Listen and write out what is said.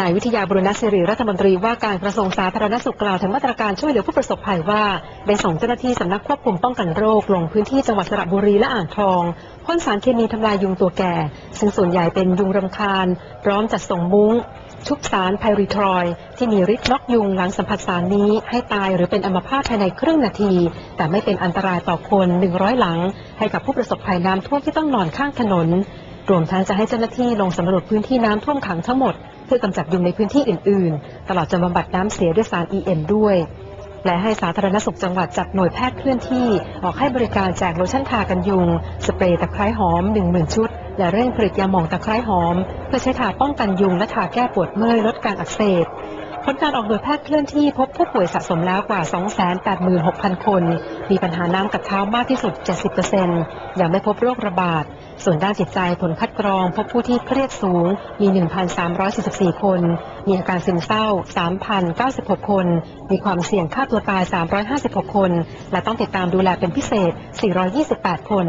นายวิทยาบุรณศิริรัฐมนตรีว่าการกระทรวงสาธารณสุขกล่าวถึงมาตรการช่วยเหลือผู้ประสบภัยว่า ได้ส่งเจ้าหน้าที่สำนักควบคุมป้องกันโรค ลงพื้นที่จังหวัดสระบุรีและอ่างทองพ่นสารเคมีทำลายยุงตัวแก่ ซึ่งส่วนใหญ่เป็นยุงรำคาญ พร้อมจัดส่งมุ้ง ชุบสารไพริทรอย ที่มีฤทธิ์น็อกยุงหลังสัมผัสสารนี้ ให้ตายหรือเป็นอัมพาตภายในครึ่งนาที แต่ไม่เป็นอันตรายต่อคน 100 หลัง ให้กับผู้ประสบภัยน้ำท่วมที่ต้องนอนข้างถนน รวมทั้งจะให้เจ้าหน้าที่ลงสำรวจพื้นที่น้ำท่วมขังทั้งหมด เพื่อกำจัดยุงในพื้นที่อื่น ๆ ตลอดจนบำบัดน้ำเสียด้วยสาร EM ด้วย และให้สาธารณสุขจังหวัดจัดหน่วยแพทย์เคลื่อนที่ ออกให้บริการแจกโลชั่นทากันยุง สเปรย์ตะไคร้หอม 10,000 ชุด และเร่งผลิตยาหม่องตะไคร้หอม เพื่อใช้ทาป้องกันยุงและทาแก้ปวดเมื่อยลดการอักเสบ ผลการออกหน่วยแพทย์เคลื่อนที่พบผู้ป่วยสะสมแล้วกว่า 286,000 คน มีปัญหาน้ำกัดเท้ามากที่สุด 70%ยังไม่พบโรคระบาด ส่วนด้านจิตใจผลคัดกรอง พบผู้ที่เครียดสูง มี 1,344 คน มีอาการซึมเศร้า 3,096 คน มีความเสี่ยงฆ่าตัวตาย 356 คน และต้องติดตามดูแลเป็นพิเศษ 428 คน